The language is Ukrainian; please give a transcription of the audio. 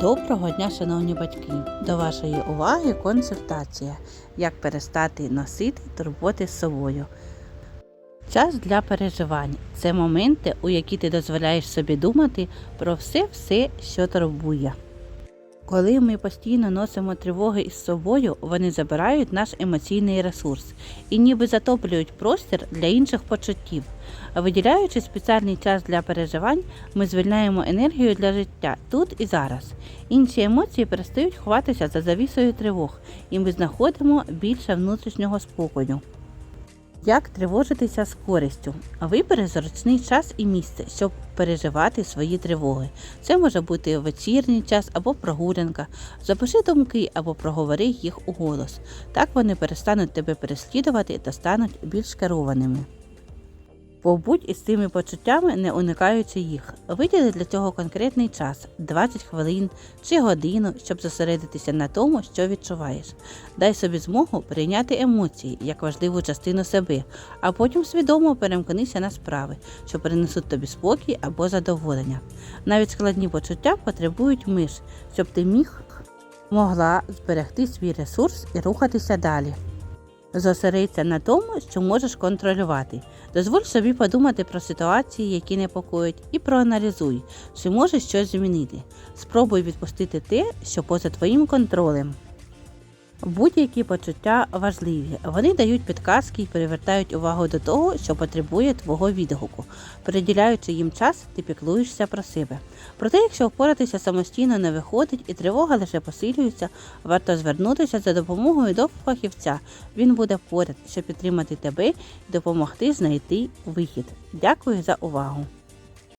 Доброго дня, шановні батьки! До вашої уваги консультація. Як перестати носити турботи з собою. Час для переживань це моменти, у які ти дозволяєш собі думати про все-все, що турбує. Коли ми постійно носимо тривоги із собою, вони забирають наш емоційний ресурс і ніби затоплюють простір для інших почуттів. Виділяючи спеціальний час для переживань, ми звільняємо енергію для життя тут і зараз. Інші емоції перестають ховатися за завісою тривог, і ми знаходимо більше внутрішнього спокою. Як тривожитися з користю? Вибери зручний час і місце, щоб переживати свої тривоги. Це може бути вечірній час або прогулянка. Запиши думки або проговори їх у голос. Так вони перестануть тебе переслідувати та стануть більш керованими. Побудь із цими почуттями, не уникаючи їх. Виділи для цього конкретний час 20 хвилин чи годину, щоб зосередитися на тому, що відчуваєш. Дай собі змогу прийняти емоції як важливу частину себе, а потім свідомо перемкнися на справи, що принесуть тобі спокій або задоволення. Навіть складні почуття потребують миш, щоб ти міг могла зберегти свій ресурс і рухатися далі. Зосередься на тому, що можеш контролювати. Дозволь собі подумати про ситуації, які непокоять, і проаналізуй, чи можеш щось змінити. Спробуй відпустити те, що поза твоїм контролем. Будь-які почуття важливі. Вони дають підказки і привертають увагу до того, що потребує твого відгуку. Приділяючи їм час, ти піклуєшся про себе. Проте, якщо впоратися самостійно не виходить і тривога лише посилюється, варто звернутися за допомогою до фахівця. Він буде поряд, щоб підтримати тебе і допомогти знайти вихід. Дякую за увагу!